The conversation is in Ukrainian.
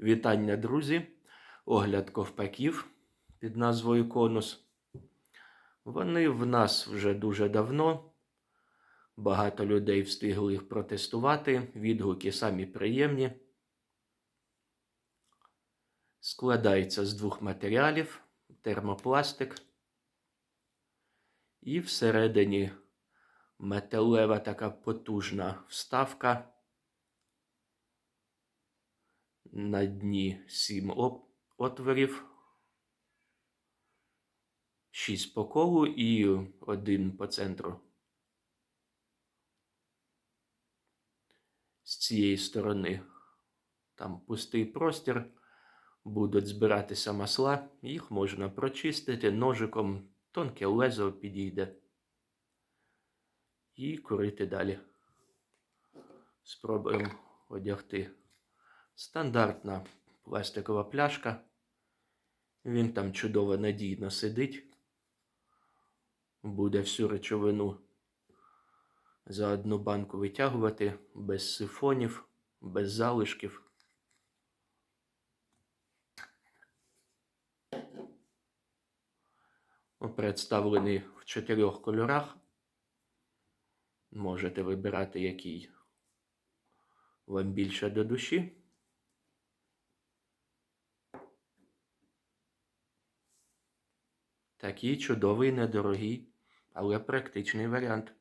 Вітання, друзі! Огляд ковпаків під назвою Конус. Вони в нас вже дуже давно. Багато людей встигли їх протестувати. Відгуки самі приємні. Складається з двох матеріалів: термопластик. І всередині металева така потужна вставка. На дні сім отворів, шість по колу і один по центру. З цієї сторони там пустий простір, будуть збиратися масла, їх можна прочистити ножиком, тонке лезо підійде і курити далі. Спробуємо одягти. Стандартна пластикова пляшка. Він там чудово надійно сидить. Буде всю речовину за одну банку витягувати без сифонів, без залишків. Представлений в чотирьох кольорах. Можете вибирати, який вам більше до душі. Такий чудовий, недорогий, але практичний варіант.